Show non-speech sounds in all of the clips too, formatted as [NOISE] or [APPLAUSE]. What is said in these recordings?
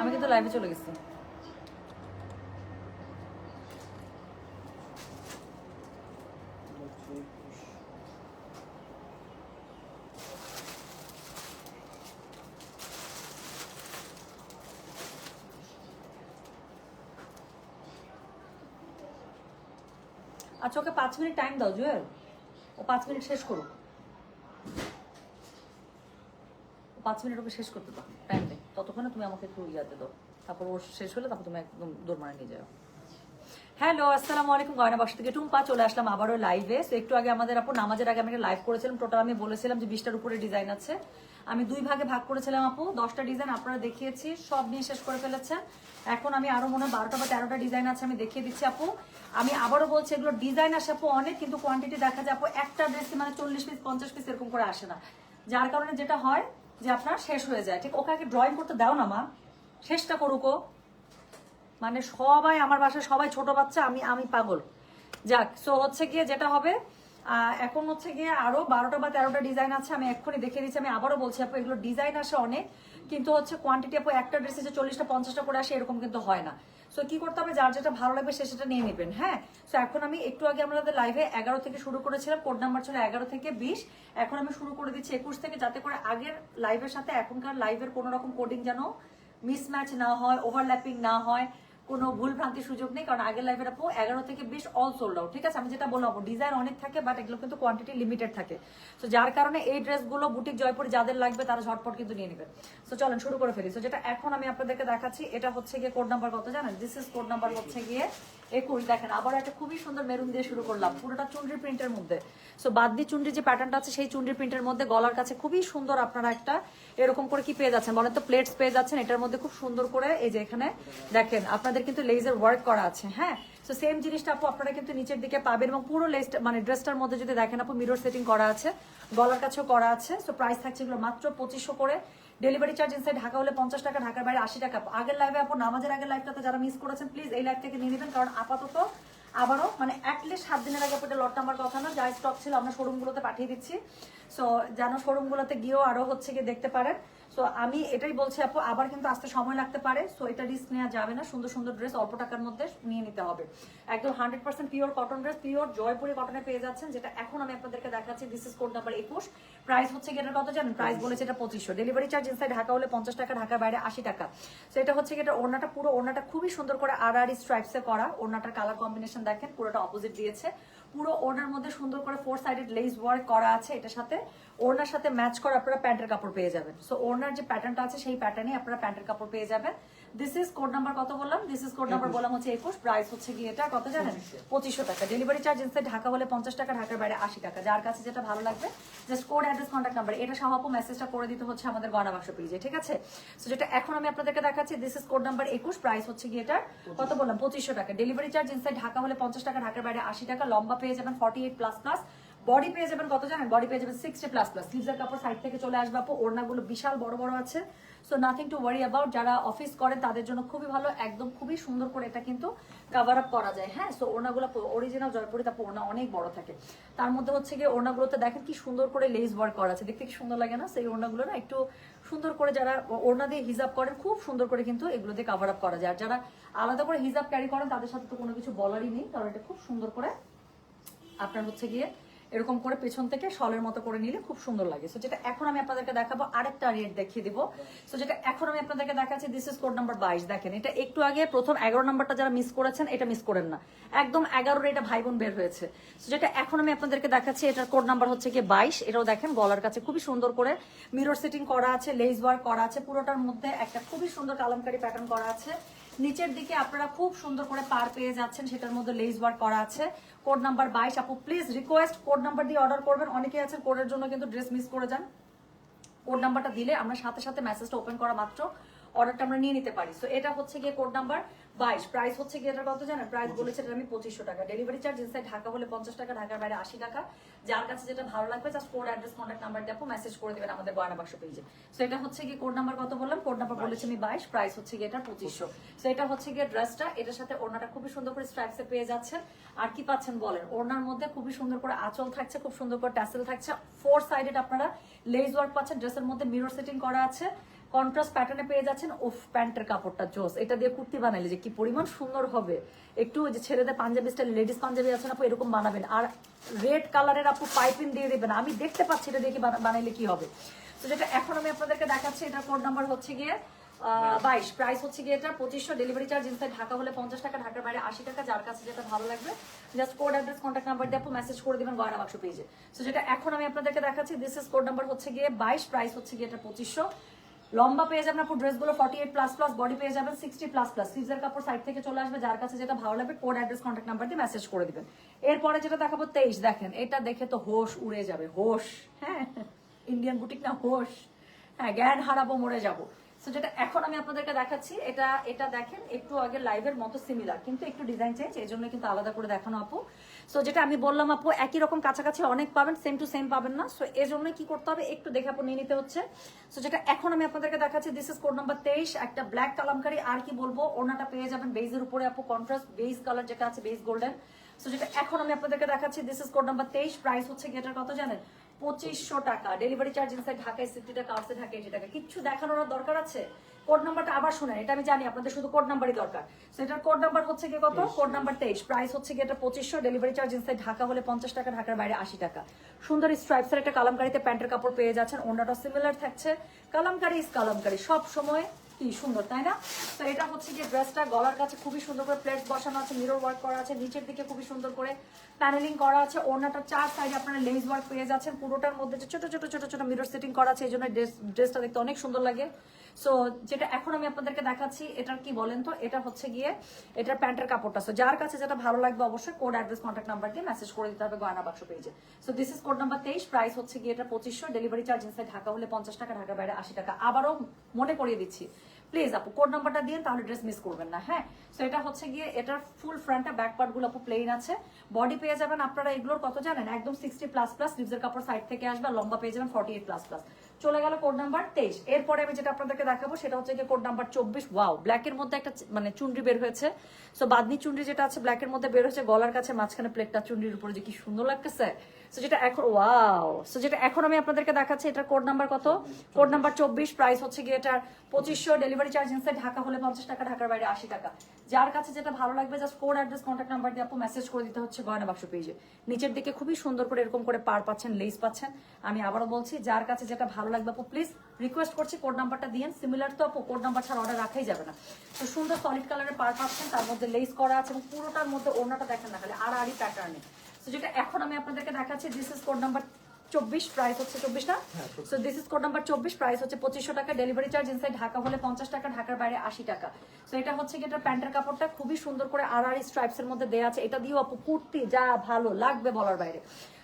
আমি কিন্তু লাইভে চলে গেছি। আচ্ছা ওকে পাঁচ মিনিট টাইম দাও, জুয়েল। ও পাঁচ মিনিট শেষ করুক ও পাঁচ মিনিট ওকে শেষ করতে দাও টাইম দে ততক্ষণে তুমি আমাকে একটু ইয়াতে দাও। তারপর ও শেষ হলে তারপর তুমি একদম দৌড় মারা নিয়ে যাও। হ্যালো আসসালামু আলাইকুম, গয়না বাসা থেকে টুম্পা, চলে আসলাম আবারও লাইভে তো একটু আগে আমাদের আপু নামাজের আগে আমি একটা লাইভ করেছিলাম টোটাল আমি বলেছিলাম যে বিশটার উপরে ডিজাইন আছে। আমি দুই ভাগে ভাগ করেছিলাম আপু। দশটা ডিজাইন আপনারা দেখিয়েছি, সব নিয়ে শেষ করে ফেলেছেন। এখন আমি আরও মনে হয় বারোটা বা তেরোটা ডিজাইন আছে, আমি দেখিয়ে দিচ্ছি আপু। আমি আবারও বলছি, এগুলো ডিজাইন আসে আপু অনেক, কিন্তু কোয়ান্টিটি দেখা যায় আপু, একটা ড্রেস মানে চল্লিশ পিস পঞ্চাশ পিস এরকম করে আসে না। যার কারণে যেটা হয় যে আপনার শেষ হয়ে যায়। ঠিক, ওকে আগে ড্রয়িং করতে দাও না, মা। শেষটা করুক মানে সবাই আমার বাসায় সবাই ছোট বাচ্চা, আমি আমি পাগল। যাক সো হচ্ছে গিয়ে যেটা হবে এখন হচ্ছে গিয়ে আরও বারোটা বা তেরোটা ডিজাইন আছে, আমি এক্ষুনি দেখে দিচ্ছি, আমি আবারও বলছি আপু, এগুলো ডিজাইন আসে অনেক, কিন্তু হচ্ছে কোয়ান্টিটি আপু, একটা ড্রেসে যে চল্লিশটা, পঞ্চাশটা করে আসে, এরকম কিন্তু হয় না। সো কি করতে হবে? যার যেটা ভালো লাগবে সে সেটা নিয়ে নেবেন হ্যাঁ? সো এখন আমি একটু আগে আমাদের লাইভে এগারো থেকে শুরু করেছিলাম কোড নাম্বার ছিল এগারো থেকে বিশ। এখন আমি শুরু করে দিচ্ছি একুশ থেকে, যাতে করে আগের লাইভের সাথে এখনকার লাইভের কোনো রকম কোডিং যেন মিসম্যাচ না হয় ওভারল্যাপিং না হয়। কোনো ভুল ভ্রান্তির সুযোগ নেই, কারণ আগের লাইভের আপু এগারো থেকে বেশ অল সোল্ড আউট ঠিক আছে? আমি যেটা বললাম ডিজাইন অনেক থাকে বাট এগুলো কিন্তু কোয়ান্টিটি লিমিটেড থাকে। সো যার কারণে এই ড্রেসগুলো বুটিক জয়পুর যাদের লাগবে, তারা ঝটপট কিন্তু নিয়ে নেবে। সো চলেন শুরু করে ফেলি। সো যেটা এখন আমি আপনাদেরকে দেখাচ্ছি, এটা হচ্ছে গিয়ে কোড নাম্বার কত জানেন? দিস ইজ কোড নাম্বার হচ্ছে গিয়ে একুশ, দেখেন আবার একটা খুবই সুন্দর মেরুন দিয়ে শুরু করলাম। পুরোটা চুনরি প্রিন্টের মধ্যে। সো বাদনি চুনরি যে প্যাটার্নটা আছে, সেই চুনরি প্রিন্টের মধ্যে গলার কাছে খুবই সুন্দর আপনারা একটা এরকম করে কি পেয়ে যাচ্ছেন? বলেন তো প্লেটস পেয়ে যাচ্ছেন, এটার মধ্যে খুব সুন্দর করে এই যে এখানে দেখেন, আপনাদের কিন্তু লেজার ওয়ার্ক করা আছে হ্যাঁ? তো সেম জিনিসটা আপু আপনারা কিন্তু নিচের দিকে পাবেন এবং পুরো লেসটা মানে ড্রেসটার মধ্যে যদি দেখেন আপু মিরর সেটিং করা আছে, গলার কাছেও করা আছে। সো প্রাইস থাকছে এগুলো মাত্র পঁচিশশো করে। ডেলিভারি চার্জ ইনসাইড ঢাকা হলে পঞ্চাশ টাকা, ঢাকার বাইরে আশি টাকা। আগের লাইভে আপু, নামাজের আগের লাইভটাতে যারা মিস করেছেন প্লিজ এই লাইভ থেকে নিয়ে নেবেন। কারণ আপাতত আবারও মানে অ্যাটলিস্ট সাত দিনের আগে পরে লট নাম্বার কথা না, যা স্টক ছিল আমরা শোরুমগুলোতে পাঠিয়ে দিচ্ছি। সো যেন শোরুমগুলোতে গিয়েও আরও হচ্ছে গিয়ে দেখতে পারেন। সো আমি এটাই বলছি আপু আবার কিন্তু আসতে সময় লাগতে পারে। সো এটা রিস্ক নেওয়া যাবে না। সুন্দর সুন্দর ড্রেস অল্প টাকার মধ্যে নিয়ে নিতে হবে। একদম hundred percent pure cotton dress pure Jaipuri কটনে পেয়ে যাচ্ছেন যেটা এখন আমি আপনাদেরকে দেখাচ্ছি। দিস ইজ কোড নাম্বার একুশ। প্রাইস হচ্ছে এটার কত জানেন? প্রাইস বলেছে এটা পঁচিশশো। ডেলিভারি চার্জ ইনসাইড ঢাকা হলে পঞ্চাশ টাকা ঢাকার বাইরে আশি টাকা। সো এটা হচ্ছে এটা ওড়নাটা পুরো ওড়নাটা খুবই সুন্দর করে আর আর স্ট্রাইপসে করা। ওড়নাটার কালার কম্বিনেশন দেখেন পুরোটা অপোজিট দিয়েছে। পুরো ওড়নার মধ্যে সুন্দর করে ফোর সাইডেড লেস ওয়ার্ক করা আছে এটার সাথে। ওড়নার সাথে ম্যাচ করে আপনারা প্যান্টের কাপড় পেয়ে যাবেন। সো ওড়নার যে প্যাটার্নটা আছে, সেই প্যাটার্নে আপনারা প্যান্টের কাপড় পেয়ে যাবেন। দিস ইজ কোড নাম্বার কত বললাম? দিস ইজ কোড নাম্বার বললাম হচ্ছে একুশ। প্রাইস হচ্ছে গিয়ে এটা কত জানেন? পঁচিশশো টাকা। ডেলিভারি চার্জ ইনসাইড ঢাকা হলে পঞ্চাশ টাকা ঢাকার বাইরে আশি টাকা। যার কাছে যেটা ভালো লাগবে just code address contact number এটা সহ আপু মেসেজটা করে দিতে হচ্ছে আমাদের গয়না বাক্স পেজে ঠিক আছে? সো যেটা এখন আমি আপনাদেরকে দেখাচ্ছি দিস ইজ কোড নাম্বার একুশ। প্রাইস হচ্ছে গিয়ে এটা কত বললাম? পঁচিশশো টাকা। ডেলিভারি চার্জ ইনসাইড ঢাকা হলে পঞ্চাশ টাকা ঢাকার বাইরে আশি টাকা। লম্বা পেয়ে যাবেন forty eight plus plus body পেয়ে যাবেন কত জানেন? বডি পেয়ে যাবেন সিক্সটি প্লাস প্লাস স্লিভসের কাপড় সাইড থেকে চলে আসবে আপু। ওড়নাগুলো বিশাল বড় বড় আছে। So nothing to worry about যারা অফিস করেন তাদের জন্য খুবই ভালো। একদম খুবই সুন্দর করে এটা কিন্তু কাভার আপ করা যায়। হ্যাঁ সো ওড়নাগুলো অরিজিনাল জয়পুরি, তারপর ওড়না অনেক বড় থাকে। তার মধ্যে হচ্ছে গিয়ে ওড়নাগুলোতে দেখেন কি সুন্দর করে লেস ওয়ার্ক করা আছে। দেখতে কি সুন্দর লাগে না? সেই ওড়নাগুলো না একটু সুন্দর করে যারা ওড়না দিয়ে হিজাব করেন, খুব সুন্দর করে কিন্তু এগুলো দিয়ে কাভার আপ করা যায়। আর যারা আলাদা করে হিজাব ক্যারি করেন, তাদের সাথে তো কোনো কিছু বলারই নেই। কারণ এটা খুব সুন্দর করে আপনার হচ্ছে গিয়ে এরকম করে পেছন থেকে শলের মতো করে নিলে খুব সুন্দর লাগে। সো যেটা এখন আমি আপনাদেরকে দেখাবো, আরেকটা রেট দেখিয়ে দিব। সো যেটা এখন আমি আপনাদেরকে দেখাচ্ছি দিস ইজ কোড নাম্বার বাইশ। দেখেন, এটা একটু আগে প্রথম এগারো নাম্বারটা যারা মিস করেছেন, এটা মিস করেন না। একদম এগারোর এটা ভাই বোন বের হয়েছে। সো যেটা এখন আমি আপনাদেরকে দেখাচ্ছি, এটার কোড নাম্বার হচ্ছে গিয়ে বাইশ। এটাও দেখেন, গলার কাছে খুবই সুন্দর করে মিরর সেটিং করা আছে লেস ওয়ার্ক করা আছে, পুরোটার মধ্যে একটা খুবই সুন্দর কালামকারি প্যাটার্ন করা আছে। নিচের দিকে আপনারা খুব সুন্দর করে পার পেয়ে যাচ্ছেন, সেটার মধ্যে লেস ওয়ার্ক করা আছে। কোড নাম্বার বাইশ, আপু প্লিজ রিকোয়েস্ট কোড নাম্বার দিয়ে অর্ডার করবেন। অনেকে আছেন কোডের জন্য কিন্তু ড্রেস মিস করে যান। কোড নাম্বারটা দিলে আমরা সাথে সাথে মেসেজটা ওপেন করা মাত্র। অর্ডারটা আমরা নিয়ে নিতে পারি। সো এটা হচ্ছে গিয়ে কোড নাম্বার বাইশ। প্রাইস হচ্ছে গিয়ে এটা কত জানেন? প্রাইস বলেছে এটা আমি পঁচিশশো টাকা। ডেলিভারি চার্জ ইনসাইড ঢাকা হলে পঞ্চাশ টাকা ঢাকার বাইরে আশি টাকা। যার কাছে যেটা ভালো লাগবে just code address contact number দিয়ে মেসেজ করে দেবেন আমাদের গয়না বাক্স পেজে সো এটা হচ্ছে গিয়ে কোড নাম্বার কত বললাম? কোড নাম্বার বলেছে আমি বাইশ। প্রাইস হচ্ছে গিয়ে এটা পঁচিশশো। সো এটা হচ্ছে গিয়ে ড্রেসটা এটার সাথে ওড়নাটা খুবই সুন্দর করে স্ট্রাইপসে পেয়ে যাচ্ছেন। আর কি পাচ্ছেন বলেন? ওড়নার মধ্যে খুবই সুন্দর করে আঁচল থাকছে খুব সুন্দর করে ট্যাসেল থাকছে। ফোর সাইডেড আপনারা লেজ ওয়ার্ক পাচ্ছেন। ড্রেসের মধ্যে মিরর সেটিং করা আছে। কন্ট্রাস্ট প্যাটার্নে পেয়ে যাচ্ছেন, উফ, প্যান্টের কাপড়টা, জোস। এটা দিয়ে কুর্তি বানাইলে যে কি পরিমাণ সুন্দর হবে। একটু যে ছেলেদের পাঞ্জাবি স্টাইল লেডিস পাঞ্জাবি আছে না এরকম বানাবেন। আর রেড কালারের আপু, পাইপিং দিয়ে দেবেন। আমি দেখতে পাচ্ছি, এটা দেখি বানাইলে কি হবে। তো যেটা এখন আমি আপনাদেরকে দেখাচ্ছি এটা কোড নাম্বার হচ্ছে গিয়ে বাইশ। প্রাইস হচ্ছে গিয়ে এটা পঁচিশশো ডেলিভারি চার্জ ইনসাইড ঢাকা হলে পঞ্চাশ টাকা, ঢাকার বাইরে আশি টাকা, যার কাছে যেটা ভালো লাগবে just code address contact number দিয়ে মেসেজ করে দেবেন গয়না বাক্স পেজে তো যেটা এখন আমি আপনাদেরকে দেখাচ্ছি দিস ইস কোড নাম্বার হচ্ছে গিয়ে বাইশ প্রাইস হচ্ছে গিয়ে এটা পঁচিশশো। লম্বা পেয়ে যাবেন আপনার ড্রেসগুলো forty eight plus plus body পেয়ে যাবেন সিক্সটি প্লাস প্লাস সিজের কাপড় সাইড থেকে চলে আসবে, যার কাছে যেটা ভালো লাগবে কোড অ্যাড্রেস কন্ট্যাক্ট নাম্বার দিয়ে মেসেজ করে দিবেন। এরপরে যেটা দেখাবো, তেইশ, দেখেন, এটা দেখে তো হোশ উড়ে যাবে, হোশ হ্যাঁ [LAUGHS] ইন্ডিয়ান বুটিক না, হোশ। হ্যাঁ জ্ঞান হারাবো মরে যাব। সো যেটা এখন আমি আপনাদেরকে দেখাচ্ছি, এটা এটা দেখেন, একটু আগে লাইভের মতো সিমিলার কিন্তু একটু ডিজাইন চেঞ্জ এই জন্য কিন্তু আলাদা করে দেখানো আপু। সো যেটা আমি বললাম আপু, একই রকম কাছাকাছি অনেক পাবেন সেম টু সেম পাবেন না। সো এর জন্য কি করতে হবে, একটু দেখে আপু নিয়ে নিতে হচ্ছে। সো যেটা এখন আমি আপনাদেরকে দেখাচ্ছি দিস ইস কোড নাম্বার তেইশ, একটা ব্ল্যাক কালামকারি, আর কি বলব, ওনাটা পেয়ে যাবেন বেজের উপরে আপু কন্ট্রাস্ট বেজ কালার যেটা আছে বেজ গোল্ডেন সো যেটা এখন আমি আপনাদেরকে দেখাচ্ছি দিস ইস কোড নাম্বার তেইশ প্রাইস হচ্ছে কি এটার কত জানেন? পঁচিশশো টাকা। ডেলিভারি চার্জ ইনসাইড ঢাকায় সিক্সটি টাকা আউটসাইড ঢাকা এইটি টাকা। কিচ্ছু দেখানোর দরকার আছে? কোড নাম্বারটা আবার শুনেন এটা আমি জানি আপনাদের শুধু কোড নাম্বারই দরকার। সো এটার কোড নাম্বার হচ্ছে কি কত? কোড নাম্বার তেইশ। প্রাইস হচ্ছে কি এটা পঁচিশশো ডেলিভারি চার্জ ইনসাইড ঢাকা হলে পঞ্চাশ টাকা ঢাকার বাইরে আশি টাকা। সুন্দর স্ট্রাইপসের একটা কালামকারিতে প্যান্টের কাপড় পেয়ে যাচ্ছেন। অন্যটা সিমিলার থাকছে। কালামকারি ইস কালামকারি। সব সময় কি সুন্দর, তাই না? তো এটা হচ্ছে যে ড্রেসটা গলার কাছে খুবই সুন্দর করে প্লেট বসানো আছে মিরর ওয়ার্ক করা আছে, নিচের দিকে খুবই সুন্দর করে প্যানেলিং করা আছে, ওড়নাটা চার সাইডে আপনারা লেস ওয়ার্ক পেয়ে যাচ্ছেন, পুরোটার মধ্যে যে ছোট ছোট ছোট ছোট মিরর সেটিং করা আছে, এই জন্য ড্রেসটা দেখতে অনেক সুন্দর লাগে। সো যেটা এখন আমি আপনাদেরকে দেখাচ্ছি, এটার কি বলেন তো? এটা হচ্ছে গিয়ে, এটার প্যান্টের কাপড়টা। সো যার কাছে যেটা ভালো লাগবে অবশ্যই কোড অ্যাড্রেস কন্ট্যাক্ট নাম্বার দিয়ে মেসেজ করে দিতে হবে গয়না বাক্স পেজে so this is code number তেইশ প্রাইস হচ্ছে গিয়ে এটা পঁচিশশো ডেলিভারি চার্জ ইনসাইড ঢাকা হলে পঞ্চাশ টাকা, ঢাকার বাইরে আশি টাকা। আবারও মনে করিয়ে দিচ্ছি প্লিজ আপু কোড নাম্বারটা দিয়ে তাহলে ড্রেস মিস করবেন না হ্যাঁ? সো এটা হচ্ছে গিয়ে, এটার ফুল ফ্রন্টটা ব্যাক পার্টগুলো আপু প্লেন আছে। বডি পেয়ে যাবেন আপনারা এগুলোর কত জানেন? একদম সিক্সটি প্লাস প্লাস স্লিভসের কাপড় সাইড থেকে আসবে লম্বা পেয়ে যাবেন ফর্টি এইট প্লাস প্লাস চলে গেল কোড নাম্বার তেইশ। এরপরে আমি যেটা আপনাদেরকে দেখাবো, সেটা হচ্ছে কোড নাম্বার চব্বিশ। ওয়াও ব্ল্যাকের মধ্যে একটা মানে চুনরি বের হয়েছে। সো বাদনি চুনরি যেটা আছে ব্ল্যাকের মধ্যে বের হয়েছে, গলার কাছে মাঝখানে প্লেটটা চুনরির উপরে যে কি সুন্দর লাগতেছে। সো যেটা এখন ওয়াও সো যেটা এখন আমি আপনাদেরকে দেখাচ্ছি, এটার কোড নাম্বার কত? কোড নাম্বার চব্বিশ প্রাইস হচ্ছে গিয়ে এটার পঁচিশশো ডেলিভারি চার্জ ইনসাইড ঢাকা হলে পঞ্চাশ টাকা, ঢাকার বাইরে আশি টাকা। যার কাছে যেটা ভালো লাগবে just code address contact number দিয়ে আপু মেসেজ করে দিতে হচ্ছে গয়না বাক্স পেজে নিচের দিকে খুবই সুন্দর করে এরকম করে পার পাচ্ছেন লেস পাচ্ছেন। আমি আবারও বলছি, যার কাছে যেটা ভালো লাগবে। আপু প্লিজ রিকোয়েস্ট করছি কোড নাম্বারটা দিয়েন সিমিলার তো আপু কোড নাম্বার ছাড়া অর্ডার রাখাই যাবে না। তো সুন্দর সলিড কালারের পার পাচ্ছেন তার মধ্যে লেস করা আছে এবং পুরোটার মধ্যে ওড়নাটা দেখেন না খালি আর আরই প্যাটার্নে তো যেটা এখন আমি আপনাদেরকে দেখাচ্ছি দিস ইস কোড নাম্বার চব্বিশ প্রাইস হচ্ছে চব্বিশ না? So this is code number চব্বিশ প্রাইস হচ্ছে পঁচিশশো টাকা। ডেলিভারি চার্জ ইনসাইড ঢাকা হলে পঞ্চাশ টাকা ঢাকার বাইরে আশি টাকা। সো এটা হচ্ছে কি এটার প্যান্টের কাপড়টা খুবই সুন্দর করে আর আর স্ট্রাইপস এর মধ্যে দেওয়া আছে। এটা দিয়েও আপু কুর্তি যা ভালো লাগবে বলার বাইরে।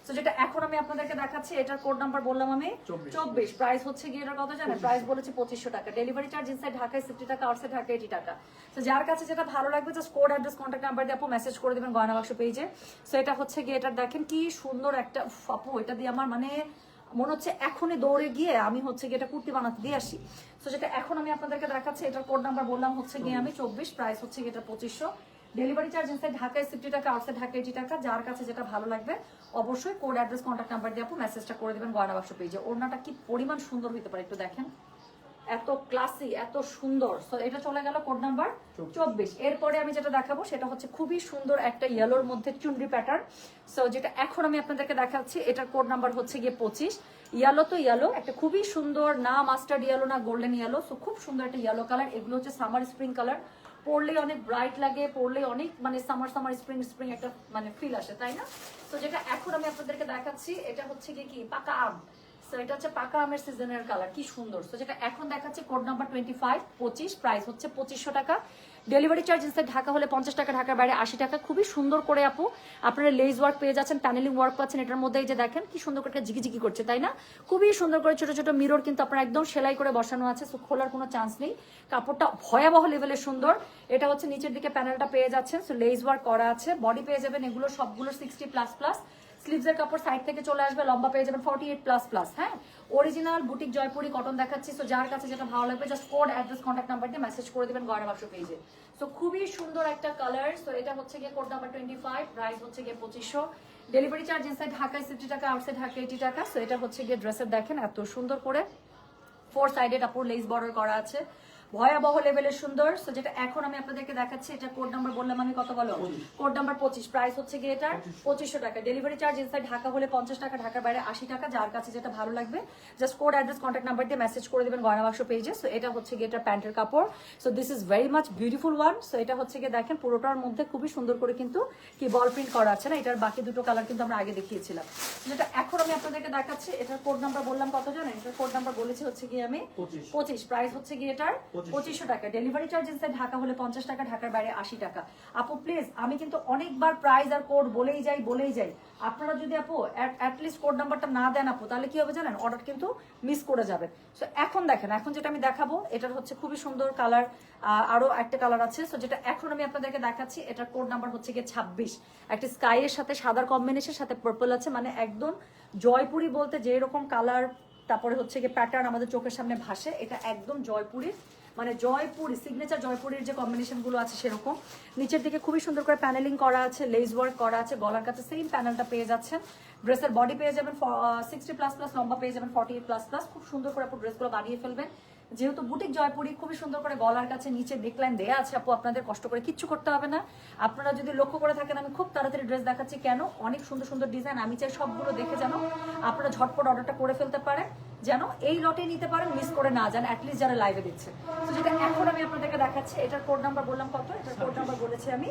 তো যেটা এখন আমি আপনাদেরকে দেখাচ্ছি এটার কোড নাম্বার বললাম আমি চব্বিশ। প্রাইস হচ্ছে গিয়ে এটার কত জানেন? প্রাইস বলেছি পঁচিশশো টাকা। ডেলিভারি চার্জ ইনসাইড ঢাকায় সিফটি টাকা আউটসাইড ঢাকা এইটি টাকা। তো যার কাছে যেটা ভালো লাগবে just code address contact number দিয়ে আপু মেসেজ করে দেবেন গয়না বাক্স পেজে সো এটা হচ্ছে গিয়ে এটার দেখেন কি সুন্দর একটা আপু এটা দিয়ে আমার মানে মনে হচ্ছে এখনই দৌড়ে গিয়ে আমি হচ্ছে গিয়ে এটা কুর্তি বানাতে দিয়ে আসি। তো যেটা এখন আমি আপনাদেরকে দেখাচ্ছি এটার কোড নাম্বার বললাম হচ্ছে গিয়ে আমি চব্বিশ প্রাইস হচ্ছে গিয়ে এটা পঁচিশশো। ডেলিভারি চার্জ ইনসাইড ঢাকায় সিফটি টাকা আউটসাইড ঢাকা এইটি টাকা যার কাছে যেটা ভালো লাগবে অবশ্যই কোড অ্যাড্রেস কন্ট্যাক্ট নাম্বার দিয়ে আপু মেসেজটা করে দেবেন গয়না বাক্স পেজে ওড়নাটা কি পরিমাণ সুন্দর হতে পারে একটু দেখেন। এত ক্লাসি এত সুন্দর। So, এটা চলে গেল কোড নাম্বার চব্বিশ। এরপরে আমি যেটা দেখাবো সেটা হচ্ছে খুবই সুন্দর একটা ইয়েলোর মধ্যে চুনরি প্যাটার্ন সো যেটা এখন আমি আপনাদেরকে দেখাচ্ছি এটার কোড নাম্বার হচ্ছে গিয়ে পঁচিশ। ইয়েলো তো ইয়েলো একটা খুবই সুন্দর না মাস্টার্ড ইয়েলো না গোল্ডেন ইয়েলো সো খুব সুন্দর একটা ইয়েলো কালার এগুলো হচ্ছে সামার স্প্রিং কালার পরলে অনেক ব্রাইট লাগে পরলে অনেক মানে সামার সামার স্প্রিং স্প্রিং একটা মানে ফিল আসে, তাই না? তো যেটা এখন আমি আপনাদেরকে দেখাচ্ছি, এটা হচ্ছে কি কি? পাকা আম। সো এটা হচ্ছে পাকা আমের সিজনের কালার কি সুন্দর। তো যেটা এখন দেখাচ্ছে কোড নাম্বার টোয়েন্টি ফাইভ পঁচিশ প্রাইস হচ্ছে পঁচিশশো টাকা। ডেলিভারি চার্জ ইনসাইড ঢাকা হলে পঞ্চাশ টাকা, ঢাকার বাইরে আশি টাকা। খুবই সুন্দর করে আপু, আপনারা লেজ ওয়ার্ক পেয়ে যাচ্ছেন প্যানেলিং ওয়ার্ক পাচ্ছেন, এটার মধ্যে যে দেখেন কি সুন্দর করে জিকি করছে, তাই না? খুবই সুন্দর করে ছোট ছোট মিরর কিন্তু আপনার একদম সেলাই করে বসানো আছে খোলার কোনো চান্স নেই। কাপড়টা ভয়াবহ লেভেলের সুন্দর। এটা হচ্ছে নিচের দিকে প্যানেলটা পেয়ে যাচ্ছেন সো লেজ ওয়ার্ক করা আছে বডি পেয়ে যাবেন, এগুলো সবগুলো সিক্সটি প্লাস প্লাস স্লিভসের কাপড় সাইড থেকে চলে আসবে, লম্বা পেয়ে যাবেন ফর্টি এইট প্লাস প্লাস হ্যাঁ? অরিজিনাল বুটিক জয়পুরি কটন দেখাচ্ছি সো যার কাছে যেটা ভালো লাগবে just code address contact number দিয়ে মেসেজ করে দেবেন গয়না বাক্স পেজে সো খুবই সুন্দর একটা কালার সো এটা হচ্ছে গিয়ে code number twenty five price হচ্ছে গিয়ে পঁচিশশো। ডেলিভারি চার্জ ইনসাইড ঢাকায় সিফটি টাকা আউটসাইড ঢাকা এইটি টাকা সো এটা হচ্ছে গিয়ে ড্রেসের দেখেন, এত সুন্দর করে। ফোর সাইডেড আপুর লেস বর্ডার করা আছে। ভয়াবহ লেভেলের সুন্দর। সো যেটা এখন আমি আপনাদেরকে দেখাচ্ছি এটা কোড নাম্বার বললাম আমি কত বলো? কোড নাম্বার পঁচিশ প্রাইস হচ্ছে গিয়ে এটার পঁচিশশো। টাকা। ডেলিভারি চার্জ ইনসাইড ঢাকা হলে পঞ্চাশ টাকা ঢাকার বাইরে আশি টাকা যার কাছে যেটা ভালো লাগবে just code address contact number দিয়ে মেসেজ করে দেবেন গয়না বাক্স পেজে সো এটা হচ্ছে গিয়ে এটার প্যান্টের কাপড়। So this is very much beautiful one so এটা হচ্ছে গিয়ে দেখেন পুরোটার মধ্যে খুবই সুন্দর করে কিন্তু কি বল প্রিন্ট করা আছে না এটার বাকি দুটো কালার কিন্তু আমরা আগে দেখিয়েছিলাম। যেটা এখন আমি আপনাদেরকে দেখাচ্ছি এটার কোড নাম্বার বললাম কত জানেন? এটার কোড নাম্বার বলেছি হচ্ছে গিয়ে আমি পঁচিশ। পঁচিশ। প্রাইস হচ্ছে গিয়ে এটার পঁচিশশো। টাকা। ডেলিভারি চার্জ ইনসাইড ঢাকা হলে পঞ্চাশ টাকা, ঢাকার বাইরে আশি টাকা। আপু প্লিজ আমি কিন্তু অনেকবার প্রাইস আর কোড বলেই যাই বলেই যাই। আপনারা যদি আপু অ্যাটলিস্ট কোড নাম্বারটা না দেন আপু, তাহলে কি হবে জানেন? অর্ডার কিন্তু মিস করে যাবে। সো এখন দেখেন, এখন যেটা আমি দেখাবো, এটার হচ্ছে খুবই সুন্দর কালার আরও একটা কালার আছে। সো যেটা এখন আমি আপনাদেরকে দেখাচ্ছি, এটার কোড নাম্বার হচ্ছে গিয়ে ছাব্বিশ। একটা স্কাইয়ের সাথে, সাদার কম্বিনেশনের সাথে পার্পল আছে মানে একদম জয়পুরি বলতে যে রকম কালার তারপরে হচ্ছে গিয়ে প্যাটার্ন আমাদের চোখের সামনে ভাসে। এটা একদম জয়পুরের মানে জয়পুর সিগনেচার জয়পুরের যে কম্বিনেশনগুলো আছে সেরকম। নিচের দিকে খুবই সুন্দর করে প্যানেলিং করা আছে লেস ওয়ার্ক করা আছে, গলার কাছে সেম প্যানেলটা পেয়ে যাচ্ছেন। ড্রেসের বডি পেয়ে যাবেন সিক্সটি প্লাস প্লাস লম্বা পেয়ে যাবেন ফর্টি এইট প্লাস প্লাস খুব সুন্দর করে ড্রেসগুলো বানিয়ে ফেলবেন। যেহেতু বুটিক জয়পুরি খুবই সুন্দর করে গলার কাছে নিচে নেকলাইন দেয়া আছে, আপু, আপনাদের কষ্ট করে কিচ্ছু করতে হবে না। আপনারা যদি লক্ষ্য করে থাকেন, আমি খুব তাড়াতাড়ি ড্রেস দেখাচ্ছি। কেন? অনেক সুন্দর সুন্দর ডিজাইন আমি চাই সবগুলো দেখে যেন আপনারা ঝটপট অর্ডারটা করে ফেলতে পারেন। যেন এই লটে নিতে পারেন মিস করে না যান অ্যাটলিস্ট যারা লাইভে দিচ্ছে। তো যেটা এখন আমি আপনাদেরকে দেখাচ্ছি এটার কোড নাম্বার বললাম কত? এটার কোড নাম্বার বলেছি আমি।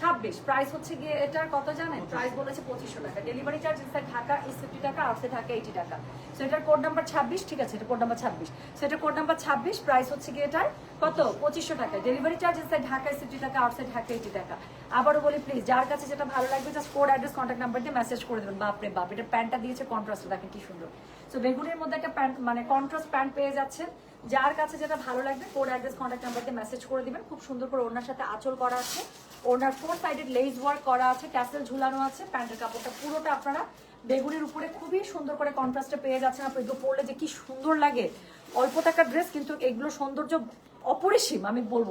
ছাব্বিশ। প্রাইস হচ্ছে গিয়ে এটার কত জানেন? প্রাইস বলেছে পঁচিশশো টাকা। Delivery charge inside Dhaka is fifty টাকা আউটসাইড ঢাকা এইটি টাকা। সো এটার কোড নাম্বার ছাব্বিশ ঠিক আছে এটা কোড নাম্বার ছাব্বিশ। সো এটার কোড নাম্বার ছাব্বিশ প্রাইস হচ্ছে গিয়ে এটার কত? পঁচিশশো টাকা delivery charge inside Dhaka is fifty টাকা আউটসাইড ঢাকা এইটি টাকা। আবারও বলি প্লিজ যার কাছে যেটা ভালো লাগবে just code address contact number দিয়ে মেসেজ করে দেবেন। বাপরে বাপ এটা প্যান্টটা দিয়েছে কন্ট্রাস্ট দেখেন কি সুন্দর। সো বেগুনের মধ্যে একটা প্যান্ট মানে কন্ট্রাস্ট প্যান্ট পেয়ে যাচ্ছেন। যার কাছে যেটা ভালো লাগবে কোড অ্যাড্রেস কন্ট্যাক্ট নাম্বার দিয়ে মেসেজ করে দিবেন। খুব সুন্দর করে ওনার সাথে আঁচল করা আছে। ওনার ফোর সাইডেড লেস ওয়ার্ক করা আছে ক্যাসেল ঝুলানো আছে প্যান্টের কাপড়টা পুরোটা আপনারা বেগুনের উপরে খুবই সুন্দর করে কন্ট্রাস্টে পেয়ে যাচ্ছেন। আপনি এগুলো পরলে যে কি সুন্দর লাগে। অল্প টাকা ড্রেস কিন্তু এগুলো সৌন্দর্য অপরিসীম আমি বলব।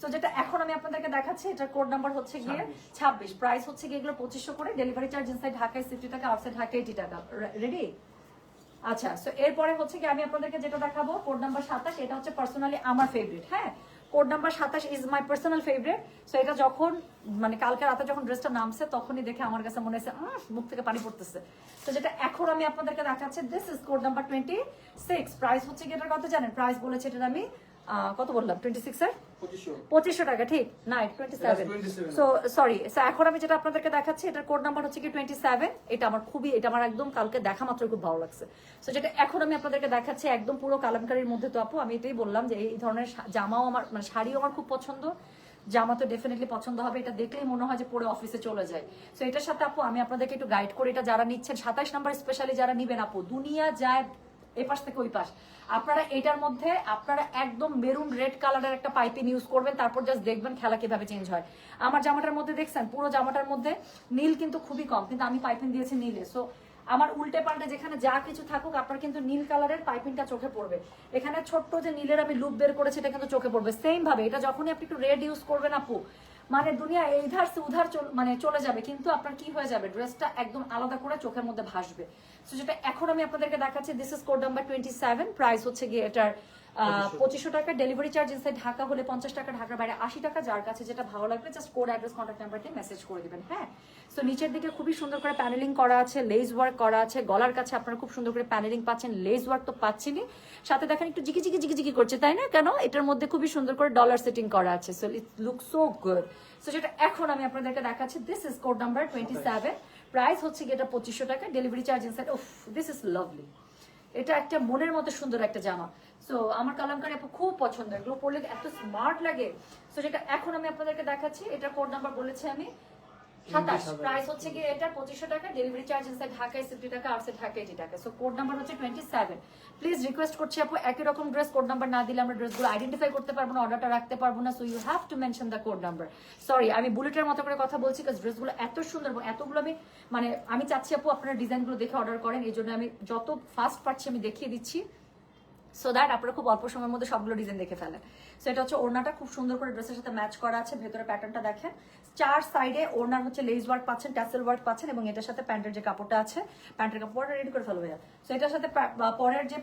তো যেটা এখন আমি আপনাদেরকে দেখাচ্ছি এটার কোড নাম্বার হচ্ছে গিয়ে ছাব্বিশ। প্রাইস হচ্ছে গিয়ে এগুলো পঁচিশশো করে। ডেলিভারি চার্জ ইনসাইড ঢাকায় সিফটি টাকা আউটসাইড ঢাকা এইটি টাকা। রেডি আচ্ছা সো এরপরে হচ্ছে কি আমি আপনাদেরকে যেটা দেখাবো কোড নাম্বার সাতাশ, এটা হচ্ছে পার্সোনালি আমার ফেভারিট হ্যাঁ? কোড নাম্বার সাতাশ is my personal favourite so এটা যখন মানে কালকে রাতে যখন ড্রেসটা নামছে, তখনই দেখে আমার কাছে মনে হয়েছে মুখ থেকে পানি পড়তেছে। তো যেটা এখন আমি আপনাদেরকে দেখাচ্ছি this is code number twenty six price হচ্ছে কি এটার কত জানেন? প্রাইস বলেছে এটার আমি কত বললাম? টোয়েন্টি সিক্স এর? পঁচিশশো। টাকা ঠিক? না টোয়েন্টি সেভেন সো সরি এখন আমি যেটা আপনাদেরকে দেখাচ্ছি এটার কোড নাম্বার হচ্ছে কি টোয়েন্টি সেভেন এটা আমার খুবই এটা আমার একদম কালকে দেখা মাত্র খুব ভালো লাগছে। সো যেটা এখন আমি আপনাদেরকে দেখাচ্ছি একদম পুরো কালামকারির মধ্যে তো আপু আমি এটাই বললাম যে এই ধরনের জামাও আমার মানে শাড়িও আমার খুব পছন্দ। জামা তো ডেফিনেটলি পছন্দ হবে এটা দেখলেই মনে হয় যে পরে অফিসে চলে যায়। সো এটার সাথে আপু আমি আপনাদেরকে একটু গাইড করে এটা যারা নিচ্ছেন সাতাশ নাম্বার স্পেশালি যারা নিবেন আপু দুনিয়া যায় এ পাশ থেকে ওই পাশ আপনারা এটার মধ্যে আপনারা একদম মেরুন রেড কালারের একটা পাইপিং ইউজ করবেন, তারপর জাস্ট দেখবেন খেলা কীভাবে চেঞ্জ হয়। আমার জামাটার মধ্যে দেখছেন? পুরো জামাটার মধ্যে নীল কিন্তু খুবই কম, কিন্তু আমি পাইপিং দিয়েছি নীলে। সো আমার উল্টে পাল্টে যেখানে যা কিছু থাকুক, আপনার কিন্তু নীল কালারের পাইপিংটা চোখে পড়বে। এখানে ছোট্ট যে নীলের আমি লুপ বের করেছি, এটা কিন্তু চোখে পড়বে। সেম ভাবে, এটা যখনই আপনি একটু রেড ইউজ করবেন আপু মানে দুনিয়া এইধার সে উধার মানে চলে যাবে, কিন্তু আপনার কি হয়ে যাবে? ড্রেসটা একদম আলাদা করে চোখের মধ্যে ভাসবে। তো যেটা এখন আমি আপনাদেরকে দেখাচ্ছি this is code number twenty seven price হচ্ছে গিয়ে এটার পঁচিশশো টাকা। ডেলিভারি চার্জ ইনসাইড ঢাকা হলে পঞ্চাশ টাকা ঢাকার বাইরে আশি টাকা যার কাছে যেটা ভালো লাগবে just code address contact number দিয়ে মেসেজ করে দিবেন হ্যাঁ? সো নিচের দিকে খুবই সুন্দর করে প্যানেলিং করা আছে লেজ ওয়ার্ক করা আছে গলার কাছে আপনারা খুব সুন্দর করে প্যানেলিং পাচ্ছেন লেজ ওয়ার্ক তো পাচ্ছেনই। সাথে দেখেন একটু জিকি জিকি জিকি জিকি করছে তাই না? কেন? এটার মধ্যে খুবই সুন্দর করে ডলার সেটিং করা আছে। So it look so good so যেটা এখন আমি আপনাদেরকে দেখাচ্ছি this is code number twenty seven price হচ্ছে গিয়ে এটা পঁচিশশো টাকা ডেলিভারি চার্জ ইনসাইড ওফ দিস ইজ লাভলি এটা একটা মনের মতো সুন্দর একটা জামা। সো আমার কালামকারি আপু খুব পছন্দ এগুলো পরলে এত স্মার্ট লাগে। সো যেটা এখন আমি আপনাদেরকে দেখাচ্ছি, এটা কোড নাম্বার বলেছি আমি সাতাশ। প্রাইস হচ্ছে কি এটা পঁচিশশো টাকা ডেলিভারি চার্জ ইনসাইড ঢাকায় সিফটি টাকা আউটসাইড ঢাকা এইটি টাকা। সো কোড নাম্বার হচ্ছে টোয়েন্টি সেভেন প্লিজ রিকোয়েস্ট করছি আপু একই রকম ড্রেস কোড নাম্বার না দিলে আমরা ড্রেসগুলো আইডেন্টিফাই করতে পারব না অর্ডারটা রাখতে পারব না so you have to mention the code number sorry আমি বুলেটের মতো করে কথা বলছি কাজ ড্রেসগুলো এত সুন্দর এবং এতগুলো আমি মানে আমি চাচ্ছি আপু আপনারা ডিজাইনগুলো দেখে অর্ডার করেন এই জন্য আমি যত ফাস্ট পারছি আমি দেখিয়ে দিচ্ছি। সো দ্যাট আপনারা খুব অল্প সময়ের মধ্যে সবগুলো ডিজাইন দেখে ফেলেন। সো এটা হচ্ছে ওড়নাটা খুব সুন্দর করে ড্রেসের সাথে ম্যাচ করা আছে ভেতরে প্যাটার্নটা দেখেন। চার সাইডে ওনার হচ্ছে লেজ ওয়ার্ক পাচ্ছেন ট্যাসেল ওয়ার্ক পাচ্ছেন এবং এটার সাথে প্যান্টের যে কাপড়টা আছে, প্যান্টের কাপড়টা রেডি করে ফেলবে। সো এটার সাথে পরের যে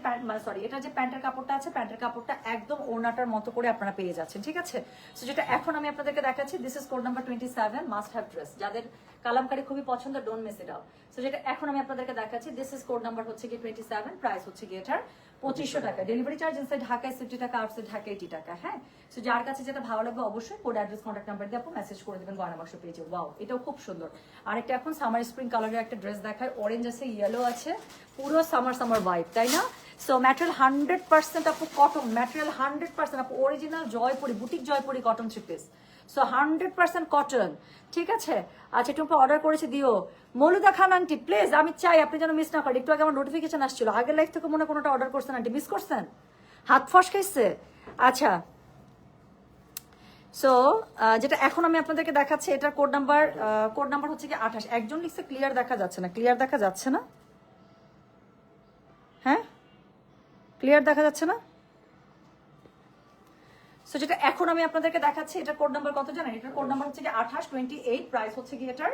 সরি এটা যে প্যান্টের কাপড়টা আছে, প্যান্টের কাপড়টা একদম ওনাটার মতো করে আপনারা পেয়ে যাচ্ছেন, ঠিক আছে? সো যেটা এখন আমি আপনাদেরকে দেখাচ্ছি this is code number twenty seven must have dress যাদের কালামকারী খুবই পছন্দ don't miss it out so যেটা এখন আমি আপনাদেরকে দেখাচ্ছি দিস ইজ কোড নাম্বার হচ্ছে গিয়ে টোয়েন্টি সেভেন প্রাইস হচ্ছে গিয়ে এটার পঁচিশশো টাকা। ডেলিভারি চার্জ ইনসাইড ঢাকায় সিফটি টাকা আউটসাইড ঢাকা এইটি টাকা হ্যাঁ? সো যার কাছে যেটা ভালো লাগবে অবশ্যই কোড অ্যাড্রেস কন্ট্যাক্ট নাম্বার দিয়ে আপনি মেসেজ করে দেবেন গয়না বাক্স পেয়েছে ওয়াও এটাও খুব সুন্দর। আরেকটা এখন সামার স্প্রিং কালারের একটা ড্রেস দেখায়। অরেঞ্জ আছে ইয়েলো আছে। পুরো সামার সামার ভাইব তাই না? সো ম্যাটেরিয়াল হান্ড্রেড পার্সেন্ট আপু কটন ম্যাটেরিয়াল হান্ড্রেড পার্সেন্ট আপু original Jaipuri boutique Jaipuri cotton three piece so hundred percent cotton ঠিক আছে? আচ্ছা টুম্পা অর্ডার করেছে, দিও। মৌলুদা খান, আন্টি প্লিজ আমি চাই, আপনি যেন মিস না করেন। একটু আগে আমার নোটিফিকেশন আসছিল। আগের লাইফ থেকে মনে কোনোটা অর্ডার করছেন, আন্টি? মিস করছেন? হাত ফস খাইছে? আচ্ছা। সো যেটা এখন আমি আপনাদেরকে দেখাচ্ছি, এটার কোড নাম্বার কোড নাম্বার হচ্ছে কি আঠাশ। একজন লিখছে ক্লিয়ার দেখা যাচ্ছে না। ক্লিয়ার দেখা যাচ্ছে না? হ্যাঁ? ক্লিয়ার দেখা যাচ্ছে না? সো যেটা এখন আমি আপনাদেরকে দেখাচ্ছি এটা কোড নাম্বার কত জানেন? এটার কোড নাম্বার হচ্ছে কি আঠাশ টোয়েন্টি এইট প্রাইস হচ্ছে কি এটার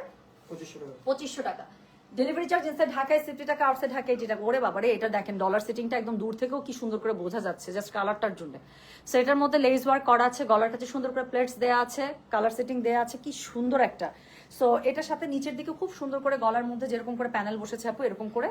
পঁচিশশো টাকা। ডেলিভারি চার্জ ইনসাইড ঢাকায় সিফটি টাকা আউটসাইড ঢাকায় যেটা ওরে বাবারে এটা দেখেন ডলার সেটিংটা একদম দূর থেকেও কি সুন্দর করে বোঝা যাচ্ছে জাস্ট কালারটার জন্য। সো এটার মধ্যে লেস ওয়ার্ক করা আছে গলার কাছে সুন্দর করে প্লেটস দেওয়া আছে কালার সেটিং দেওয়া আছে কি সুন্দর একটা। সো এটার সাথে নিচের দিকে খুব সুন্দর করে গলার মধ্যে যেরকম করে প্যানেল বসেছে আপু এরকম করে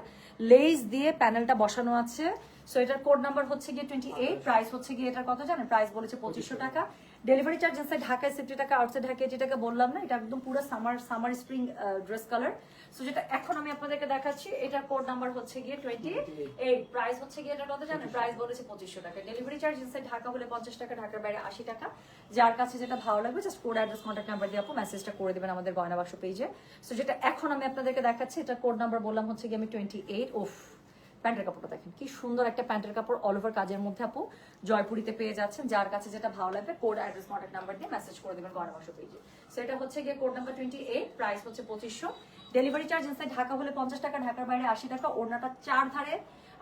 লেস দিয়ে প্যানেলটা বসানো আছে। সো এটার কোড নাম্বার হচ্ছে গিয়ে টোয়েন্টি এইট প্রাইস হচ্ছে গিয়ে এটার কত জানেন? প্রাইস বলেছে পঁচিশশো টাকা। ডেলিভারি চার্জ ইনসাইড ঢাকায় সিফটি টাকা আউটসাইড ঢাকা এইটি টাকা বললাম না এটা একদম পুরো summer summer spring dress colour so যেটা এখন আমি আপনাদেরকে দেখাচ্ছি এটার কোড নাম্বার হচ্ছে গিয়ে টোয়েন্টি এইট প্রাইস হচ্ছে গিয়ে এটা কত জানেন? প্রাইস বলেছে পঁচিশশো টাকা। ডেলিভারি চার্জ ইনসাইড ঢাকা হলে পঞ্চাশ টাকা ঢাকার বাইরে আশি টাকা। যার কাছে যেটা ভালো লাগবে just code address contact number দিয়ে আপু মেসেজটা করে দেবেন আমাদের গয়না বাক্স পেজে সো যেটা এখন আমি আপনাদেরকে দেখাচ্ছি এটা কোড নাম্বার বললাম হচ্ছে গিয়ে আমি টোয়েন্টি এইট ওফ প্যান্টের কাপড়টা দেখেন। কি সুন্দর একটা প্যান্টের কাপড় অল ওভার কাজের মধ্যে আপু। জয়পুরিতে পেয়ে যাচ্ছেন। যার কাছে যেটা ভালো লাগবে কোড অ্যাড্রেস কন্ট্যাক্ট নাম্বার দিয়ে মেসেজ করে দেবেন গয়না বাক্স পেজে সো এটা হচ্ছে গিয়ে code number twenty eight price হচ্ছে পঁচিশশো। ডেলিভারি চার্জ ইনসাইড ঢাকা হলে পঞ্চাশ টাকা, ঢাকার বাইরে আশি টাকা। ওড়নাটা চার ধারে।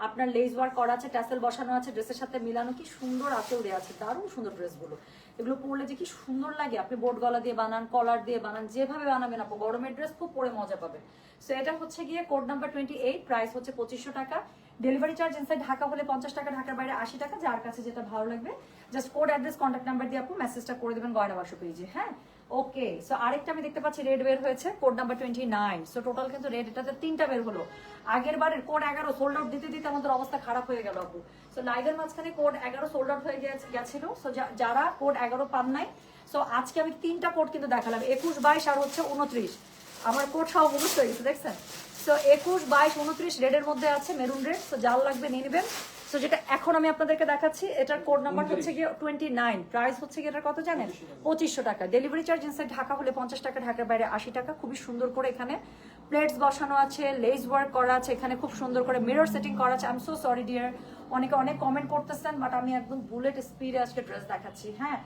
আপনার লেজ ওয়ার্ক করা আছে ট্যাসেল বসানো আছে ড্রেসের সাথে মিলানো। কি সুন্দর আঁচল দেওয়া আছে, দারুণ সুন্দর ড্রেসগুলো এগুলো পরলে যে কি সুন্দর লাগে। আপনি বোট গলা দিয়ে বানান কলার দিয়ে বানান, যেভাবে বানাবেন আপু, গরমের ড্রেস খুব পরে মজা পাবেন। সো এটা হচ্ছে গিয়ে code number twenty eight price হচ্ছে পঁচিশশো টাকা। ডেলিভারি চার্জ ইনসাইড ঢাকা হলে পঞ্চাশ টাকা, ঢাকার বাইরে আশি টাকা, যার কাছে যেটা ভালো লাগবে just code address contact number দিয়ে আপু মেসেজটা করে দেবেন গয়না বাক্স পেজে হ্যাঁ? ওকে সো আরেকটা আমি দেখতে পাচ্ছি রেড বের হয়েছে code number twenty nine so total কিন্তু রেড এটাতে তিনটা বের হলো। আগের বারের কোড এগারো সোল্ড আউট দিতে দিতে আমাদের অবস্থা খারাপ হয়ে গেল আপু। সো লাইভের মাঝখানে কোড এগারো সোল্ড আউট হয়ে গেছে- গেছিল। সো যারা কোড এগারো পান নাই সো আজকে আমি তিনটা কোড কিন্তু দেখালাম, একুশ, বাইশ আর হচ্ছে উনত্রিশ। আমার কোড সব মুখস্থ হয়ে গেছে দেখছেন? সো একুশ বাইশ উনত্রিশ রেডের মধ্যে আছে মেরুন রেড সো যার লাগবে নিয়ে নেবেন। সো যেটা এখন আমি আপনাদেরকে দেখাচ্ছি এটার কোড নাম্বার হচ্ছে গিয়ে টোয়েন্টি নাইন প্রাইস হচ্ছে গিয়ে এটার কত জানেন? পঁচিশশো টাকা। ডেলিভারি চার্জ ইনসাইড ঢাকা হলে পঞ্চাশ টাকা ঢাকার বাইরে আশি টাকা। খুবই সুন্দর করে এখানে প্লেটস বসানো আছে লেস ওয়ার্ক করা আছে এখানে খুব সুন্দর করে মিরর সেটিং করা আছে। I am so sorry dear অনেকে অনেক কমেন্ট করতেছেন বাট আমি একদম বুলেট স্পিডে আজকে ড্রেস দেখাচ্ছি হ্যাঁ?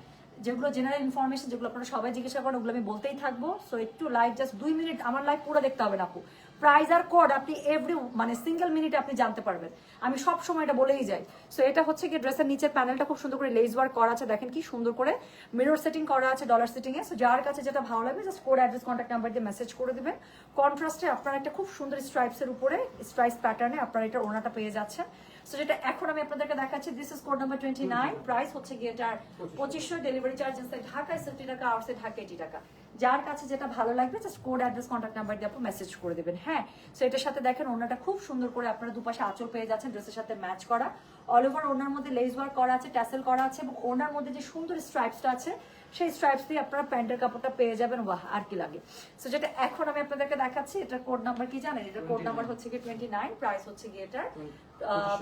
যেগুলো জেনারেল ইনফরমেশন যেগুলো আপনারা সবাই জিজ্ঞাসা করেন, ওগুলো আমি বলতেই থাকব। সো একটু লাইভ জাস্ট দুই মিনিট আমার লাইভ পুরো দেখতে হবে না আপু। প্রাইজ আর কোড আপনি এভরি মানে সিঙ্গেল মিনিটে আপনি জানতে পারবেন। আমি সব সময় এটা বলেই যাই। সো এটা হচ্ছে কি ড্রেসের নিচের প্যানেলটা খুব সুন্দর করে লেজ ওয়ার্ক করা আছে। দেখেন কি সুন্দর করে মিরর সেটিং করা আছে ডলার সেটিং এ। সো যার কাছে যেটা ভালো লাগবে just code address contact number দিয়ে মেসেজ করে দিবেন। কন্ট্রাস্টে আপনারা একটা খুব সুন্দর স্ট্রাইপসের উপরে স্ট্রাইপস প্যাটার্নে আপনার এটা ওনাটা পেয়ে যাচ্ছেন। সো যেটা এখন আমি আপনাদেরকে দেখাচ্ছি this is code number twenty nine price হচ্ছে গিয়ে এটার পঁচিশশো ডেলিভারি চার্জ ইনসাইড ঢাকায় সেফটি টাকা আউটসাইড ঢাকা এইটি টাকা। যার কাছে যেটা ভালো লাগবে just code address contact number দিয়ে আপনি মেসেজ করে দেবেন। হ্যাঁ সো এটার সাথে দেখেন ওনাটা খুব সুন্দর করে আপনারা দুপাশে আঁচল পেয়ে যাচ্ছেন ড্রেসের সাথে ম্যাচ করা। অল ওভার ওনার মধ্যে লেস ওয়ার্ক করা আছে ট্যাসেল করা আছে এবং ওনার মধ্যে যে সুন্দর স্ট্রাইপসটা আছে সেই স্ট্রাইপস দিয়ে আপনারা প্যান্টের কাপড়টা পেয়ে যাবেন। বাহ আর কি লাগে। সো যেটা এখন আমি আপনাদেরকে দেখাচ্ছি এটার কোড নাম্বার কি জানেন? এটার কোড নাম্বার হচ্ছে কি টোয়েন্টি নাইন প্রাইস হচ্ছে গিয়ে এটার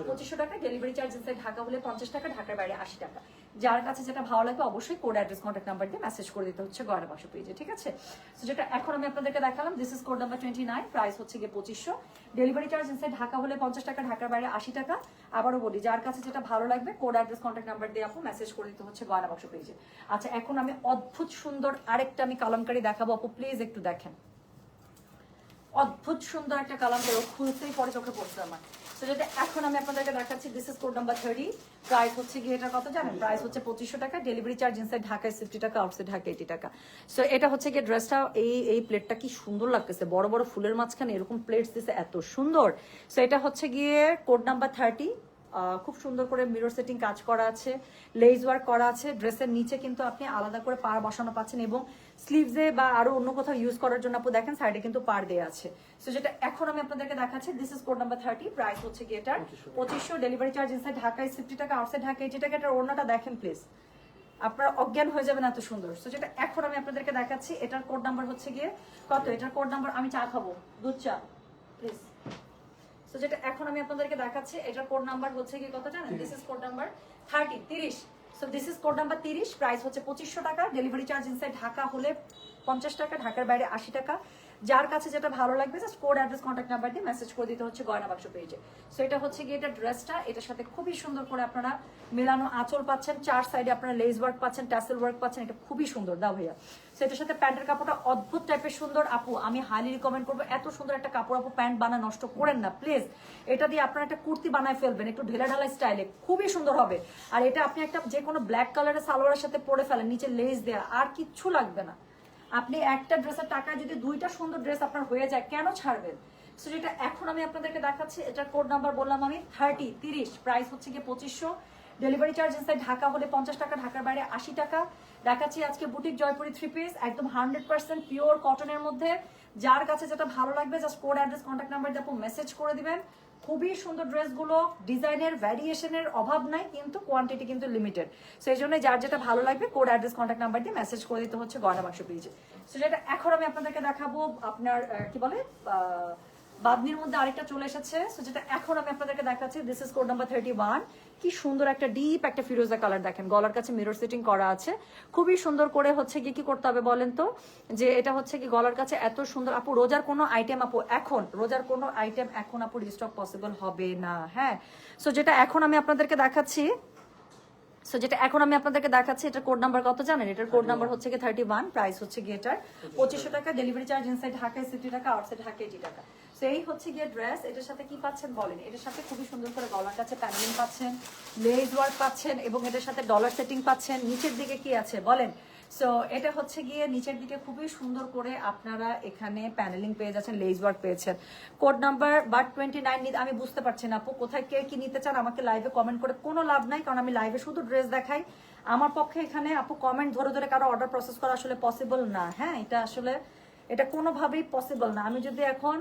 পঁচিশশো টাকা। ডেলিভারি চার্জ ইনসাইড ঢাকা হলে পঞ্চাশ টাকা ঢাকার বাইরে আশি টাকা। যার কাছে যেটা ভালো লাগবে অবশ্যই কোড অ্যাড্রেস কন্ট্যাক্ট নাম্বার দিয়ে মেসেজ করে দিতে হচ্ছে গয়না বাক্স পেজে ঠিক আছে? সো যেটা এখন আমি আপনাদেরকে দেখালাম this is code number twenty nine price হচ্ছে গিয়ে পঁচিশশো। ডেলিভারি চার্জ ইনসাইড ঢাকা হলে পঞ্চাশ টাকা ঢাকার বাইরে আশি টাকা। আবারও বলি যার কাছে যেটা ভালো লাগবে কোড অ্যাড্রেস কন্ট্যাক্ট নাম্বার দিয়ে আপু মেসেজ করে দিতে হচ্ছে গয়না বাক্স পেজে আচ্ছা এখন আমি অদ্ভুত সুন্দর আরেকটা আমি কালামকারি দেখাবো আপু প্লিজ একটু দেখেন। অদ্ভুত সুন্দর একটা কালামকারি খুলতেই পরে চোখে পড়ছে আমার। এই কি সুন্দর লাগতেছে? বড় বড় ফুলের মাঝখানে এরকম এত সুন্দর। এটা হচ্ছে গিয়ে কোড নাম্বার থার্টি খুব সুন্দর করে মিরর সেটিং কাজ করা আছে লেজ ওয়ার্ক করা আছে। ড্রেসের নিচে কিন্তু আপনি আলাদা করে পার বসানো পাচ্ছেন এবং স্লিভসে বা আরও অন্য কোথাও ইউজ করার জন্য আপনি দেখেন সাইডে কিন্তু পার দেওয়া আছে। সো যেটা এখন আমি আপনাদেরকে দেখাচ্ছি this is code number thirty price হচ্ছে কি এটার? পঁচিশশো ডেলিভারি চার্জ ইনসাইড ঢাকায় ফিফটি টাকা আউটসাইড ঢাকা এইটি টাকা এটার ওড়নাটা দেখেন প্লিজ আপনারা অজ্ঞান হয়ে যাবেন এত সুন্দর। সো যেটা এখন আমি আপনাদেরকে দেখাচ্ছি এটার কোড নাম্বার হচ্ছে গিয়ে কত? এটার কোড নাম্বার আমি চা খাব। দুধ চা প্লিজ সো যেটা এখন আমি আপনাদেরকে দেখাচ্ছি এটার কোড নাম্বার হচ্ছে কি কত জানেন? This is code number thirty তিরিশ। So this is code number তিরিশ প্রাইস হচ্ছে পঁচিশশো টাকা ডেলিভারি চার্জ ইনসাইড ঢাকা হলে পঞ্চাশ টাকা, ঢাকার বাইরে আশি টাকা। যার কাছে যেটা ভালো লাগবে just code address contact number দিয়ে মেসেজ করে দিতে হচ্ছে গয়না বাক্স পেজে সো এটা হচ্ছে গিয়ে এটা ড্রেসটা এটার সাথে খুবই সুন্দর করে আপনারা মেলানো আঁচল পাচ্ছেন, চার সাইডে আপনারা লেস ওয়ার্ক পাচ্ছেন ট্যাসেল ওয়ার্ক পাচ্ছেন, এটা খুবই সুন্দর, দাও ভাইয়া। সো এটার সাথে প্যান্টের কাপড়টা অদ্ভুত টাইপের সুন্দর। আপু, আমি হাইলি রিকমেন্ড করব, এত সুন্দর একটা কাপড় আপু, প্যান্ট বানা নষ্ট করেন না প্লিজ এটা দিয়ে আপনারা একটা কুর্তি বানায় ফেলবেন, একটু ঢেলা ঢালা স্টাইলে খুবই সুন্দর হবে। আর এটা আপনি একটা যে কোনো ব্ল্যাক কালারের সালোয়ারের সাথে পরে ফেলেন, নিচে লেস দেয়া, আর কিচ্ছু লাগবে না। আপনি একটা ড্রেসের টাকায় যদি দুইটা সুন্দর ড্রেস আপনার হয়ে যায়, কেন ছাড়বেন? সো যেটা এখন আমি আপনাদেরকে দেখাচ্ছি, এটার কোড নাম্বার বললাম আমি থার্টি তিরিশ প্রাইস হচ্ছে গিয়ে পঁচিশশো। ডেলিভারি চার্জ ইনসাইড ঢাকা হলে পঞ্চাশ টাকা, ঢাকার বাইরে আশি টাকা। দেখাচ্ছি আজকে বুটিক জয়পুরি থ্রি পিস একদম হান্ড্রেড পার্সেন্ট পিওর কটনের মধ্যে। যার কাছে যেটা ভালো লাগবে just code address contact number দিয়ে মেসেজ করে দিবেন। খুবই সুন্দর ড্রেসগুলো, ডিজাইনের ভ্যারিয়েশনের অভাব নাই, কিন্তু কোয়ান্টিটি কিন্তু লিমিটেড সেই জন্য যার যেটা ভালো লাগবে কোড অ্যাড্রেস কন্ট্যাক্ট নাম্বার দিয়ে মেসেজ করে দিতে হচ্ছে গয়না বাক্স পেয়েছে সো যেটা এখন আমি আপনাদেরকে দেখাবো, আপনার কি বলে বাদনির মধ্যে আরেকটা চলে এসেছে। সো যেটা এখন আমি আপনাদেরকে দেখাচ্ছি this is code number thirty one কি সুন্দর একটা ডিপ একটা ফিরোজা কালার দেখেন। গলার কাছে মিরর সেটিং করা আছে। খুবই সুন্দর করে হচ্ছে কি কি করতে হবে বলেন তো? যে এটা হচ্ছে কি গলার কাছে এত সুন্দর। আপু রোজার কোনো আইটেম আপু এখন রোজার কোনো আইটেম এখন আপু রিস্টক পসিবল হবে না হ্যাঁ? সো যেটা এখন আমি আপনাদেরকে দেখাচ্ছি সো যেটা এখন আমি আপনাদেরকে দেখাচ্ছি এটার কোড নাম্বার কত জানেন? এটার কোড নাম্বার হচ্ছে গিয়ে থার্টি ওয়ান প্রাইস হচ্ছে গিয়ে এটার পঁচিশশো টাকা ডেলিভারি চার্জ ইনসাইড ঢাকায় সিটি টাকা আউটসাইড ঢাকা এইটি টাকা। সো এই হচ্ছে গিয়ে ড্রেস এটার সাথে কি পাচ্ছেন বলেন? এটার সাথে খুবই সুন্দর করে গলার কাছে প্যানেলিং পাচ্ছেন লেজ ওয়ার্ক পাচ্ছেন, এবং এটার সাথে ডলার সেটিং পাচ্ছেন। নিচের দিকে কি আছে বলেন? সো এটা হচ্ছে গিয়ে নিচের দিকে খুবই সুন্দর করে আপনারা এখানে প্যানেলিং পেয়ে যাচ্ছেন লেজ ওয়ার্ক পেয়েছেন। Code number but twenty nine নিতে আমি বুঝতে পারছি না আপু, কোথায় কে কি নিতে চান আমাকে লাইভে কমেন্ট করে কোনো লাভ নাই, কারণ আমি লাইভে শুধু ড্রেস দেখাই। আমার পক্ষে এখানে আপু কমেন্ট ধরে ধরে কারও অর্ডার প্রসেস করা আসলে পসিবল না। হ্যাঁ এটা আসলে, এটা কোনোভাবেই পসিবল না। আমি যদি এখন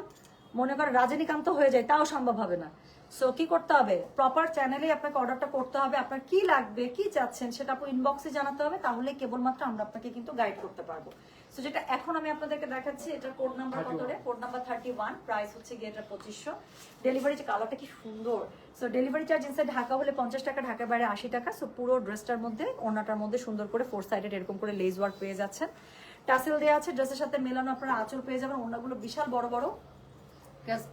মনে করেন রাজনীকান্ত হয়ে যায়, তাও সম্ভব হবে না। সো কি করতে হবে? প্রপার চ্যানেলে আপনাকে অর্ডারটা করতে হবে, আপনার কি লাগবে, কি চাচ্ছেন সেটা আপনি ইনবক্সে জানাতে হবে তাহলে কেবলমাত্র আমরা আপনাকে কিন্তু গাইড করতে পারব। সো যেটা এখন আমি আপনাদেরকে দেখাচ্ছি, এটার কোড নাম্বার কত রে? Code number thirty one price হচ্ছে গিয়ে এটা পঁচিশশো। ডেলিভারি যে কালারটা কি সুন্দর। So delivery charge inside Dhaka হলে পঞ্চাশ টাকা, ঢাকার বাইরে আশি টাকা। সো পুরো ড্রেসটার মধ্যে ওনাটার মধ্যে সুন্দর করে ফোর সাইডেড এরকম করে লেজ ওয়ার্ক পেয়ে যাচ্ছেন। টাসেল দেওয়া আছে ড্রেসের সাথে মেলানো আপনারা আঁচল পেয়ে যাবেন ওনাগুলো বিশাল বড় বড়।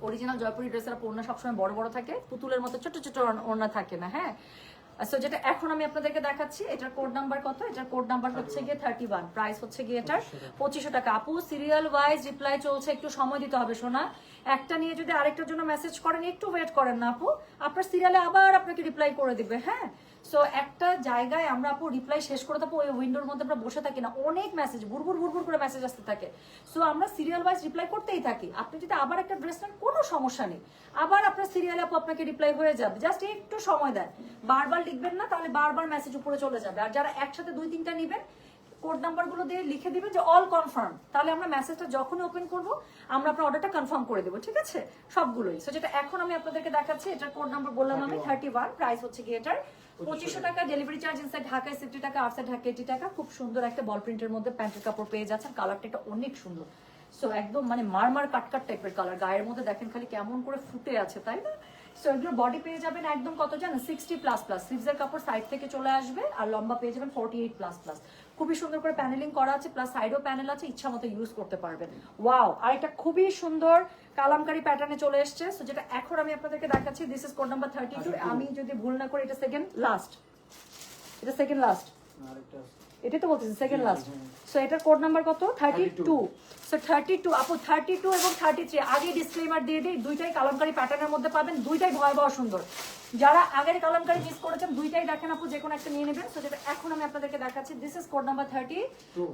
অরিজিনাল জয়পুরি ড্রেসের ওড়না সবসময় বড় বড় থাকে, পুতুলের মতো ছোট ছোট ওড়না থাকে না হ্যাঁ? সো যেটা এখন আমি আপনাদেরকে দেখাচ্ছি, এটার কোড নাম্বার কত? এটার কোড নাম্বার হচ্ছে গিয়ে থার্টি ওয়ান প্রাইস হচ্ছে গিয়ে এটার পঁচিশশো টাকা। আপু সিরিয়াল ওয়াইজ রিপ্লাই চলছে, একটু সময় দিতে হবে শোনা একটা নিয়ে যদি আরেকটার জন্য মেসেজ করেন, একটু ওয়েট করেন না, আপু। আপনার সিরিয়ালে আবার আপনাকে রিপ্লাই করে দিবে হ্যাঁ? সো একটা জায়গায় আমরা আপু রিপ্লাই শেষ করে দেবো, ওই উইন্ডোর মধ্যে আমরা বসে থাকি না। অনেক মেসেজ ভুরভুর ভুরভুর করে মেসেজ আসতে থাকে। সো আমরা সিরিয়াল ওয়াইজ রিপ্লাই করতেই থাকি। আপনি যদি আবার একটা ড্রেস নেন, কোনো সমস্যা নেই। আবার আপনার সিরিয়াল আপু আপনাকে রিপ্লাই হয়ে যাবে। জাস্ট একটু সময় দেন। বারবার লিখবেন না, তাহলে বারবার মেসেজ উপরে চলে যাবে। আর যারা একসাথে দুই তিনটা নেবেন কোড নাম্বারগুলো দিয়ে লিখে দিবেন যে অল কনফার্ম তাহলে আমরা মেসেজটা যখন ওপেন করব আমরা আপনার অর্ডারটা কনফার্ম করে দেবো ঠিক আছে? সবগুলোই। সো যেটা এখন আমি আপনাদেরকে দেখাচ্ছি এটার কোড নাম্বার বললাম আমি থার্টি ওয়ান প্রাইস হচ্ছে গিয়ে এটার। পঁচিশশো টাকা। ডেলিভারি চার্জ ইনসাইড ঢাকায় সিফটি টাকা আউটসাইড ঢাকা এইটি টাকা। খুব সুন্দর একটা বল প্রিন্টের মধ্যে প্যান্টের কাপড় পেয়ে যাচ্ছেন। কালারটা এটা অনেক সুন্দর। সো একদম মানে মারমার কাটকাট টাইপের কালার গায়ের মধ্যে দেখেন খালি কেমন করে ফুটে আছে তাই না? সো এগুলো বডি পেয়ে যাবেন একদম কত জানেন? সিক্সটি প্লাস প্লাস স্লিভসের কাপড় সাইড থেকে চলে আসবে আর লম্বা পেয়ে যাবেন ফোর্টি এইট প্লাস প্লাস খুবই সুন্দর করে প্যানেলিং করা আছে প্লাস সাইডও প্যানেল আছে ইচ্ছা মতো ইউজ করতে পারবেন। ওয়াও আর এটা খুবই সুন্দর কালামকারি প্যাটার্নে চলে এসছে। সো যেটা এখন আমি আপনাদেরকে দেখাচ্ছি this is code number thirty two আমি যদি ভুল না করি এটা সেকেন্ড লাস্ট এটা সেকেন্ড লাস্ট এটাই তো বলতেছি সেকেন্ড লাস্ট সো এটার কোড নাম্বার কত? Thirty two so thirty two আপু থার্টি টু এবং থার্টি থ্রি আগে ডিসক্লেমার দিয়ে দিই দুইটাই কালামকারি প্যাটার্নের মধ্যে পাবেন দুইটাই ভয়াবহ সুন্দর। যারা আগের কালামকারি মিস করেছেন দুইটাই দেখেন আপু যে কোনো একটা নিয়ে নেবেন। সো যেটা এখন আমি আপনাদেরকে দেখাচ্ছি this is code number thirty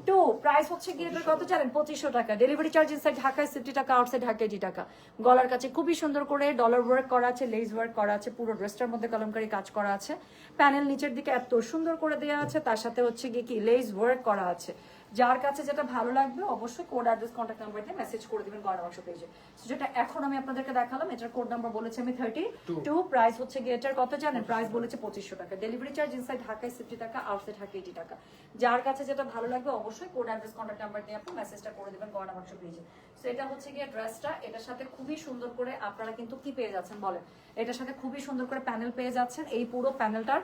two price হচ্ছে গিয়ে এটার কত জানেন? পঁচিশশো টাকা। ডেলিভারি চার্জ ইনসাইড ঢাকায় সিফটি টাকা আউটসাইড ঢাকা এইটি টাকা গলার কাছে খুবই সুন্দর করে ডলার ওয়ার্ক করা আছে লেস ওয়ার্ক করা আছে পুরো ড্রেসটার মধ্যে কালামকারি কাজ করা আছে। প্যানেল নিচের দিকে এত সুন্দর করে দেওয়া আছে তার সাথে হচ্ছে গিয়ে কি? লেস ওয়ার্ক করা আছে। যার কাছে যেটা ভালো লাগবে অবশ্যই কোড অ্যাড্রেস কন্ট্যাক্ট নাম্বার দিয়ে মেসেজ করে দিবেন গয়না বাক্স পেজে যেটা এখন আমি আপনাদেরকে দেখালাম এটার কোড নাম্বার বলেছে আমি থার্টি টু প্রাইস হচ্ছে গিয়ে এটার কত জানেন? প্রাইস বলেছে পঁচিশশো টাকা। ডেলিভারি চার্জ ইনসাইড ঢাকায় সিফটি টাকা আউটসাইড ঢাকা এইটি টাকা। যার কাছে যেটা ভালো লাগবে অবশ্যই কোড অ্যাড্রেস কন্ট্যাক্ট নাম্বার দিয়ে আপনি মেসেজটা করে দেবেন গয়না বাক্স পেজে তো এটা হচ্ছে গিয়ে ড্রেসটা এটার সাথে খুবই সুন্দর করে আপনারা কিন্তু কি পেয়ে যাচ্ছেন বলেন? এটার সাথে খুবই সুন্দর করে প্যানেল পেয়ে যাচ্ছেন। এই পুরো প্যানেলটার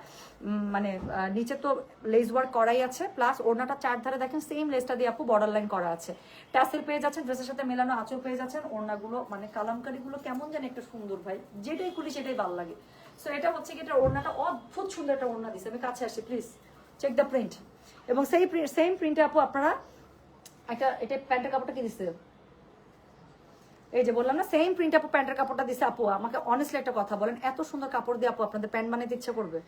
মানে নিচে তো লেস ওয়ার্ক করাই আছে। প্লাস ওড়নাটা চার ধারে দেখেন সেম লেসটা দিয়ে আপু বর্ডার লাইন করা আছে। ট্যাসেল পেয়ে যাচ্ছেন ড্রেসের সাথে মেলানো আঁচল পেয়ে যাচ্ছেন। ওড়নাগুলো মানে কালামকারি গুলো কেমন জানি একটা সুন্দর ভাই। যেটাই খুলি সেটাই ভালো লাগে। সো এটা হচ্ছে কি এটা ওড়নাটা অদ্ভুত সুন্দর একটা ওড়না দিছে। আমি কাছে আসি প্লিজ চেক দ্য প্রিন্ট এবং সেই সেম প্রিন্টে আপু আপনারা একটা, এটা প্যান্টের কাপড়টা কি এই যে বললাম না সেম প্রিন্ট আপু, প্যান্টের কাপড়টা দিছে আপু, আমাকে অনেস্টলি একটা কথা বলেন, এত সুন্দর কাপড় দিয়ে আপু আপনাদের প্যান্ট বানাইতে ইচ্ছা করবে?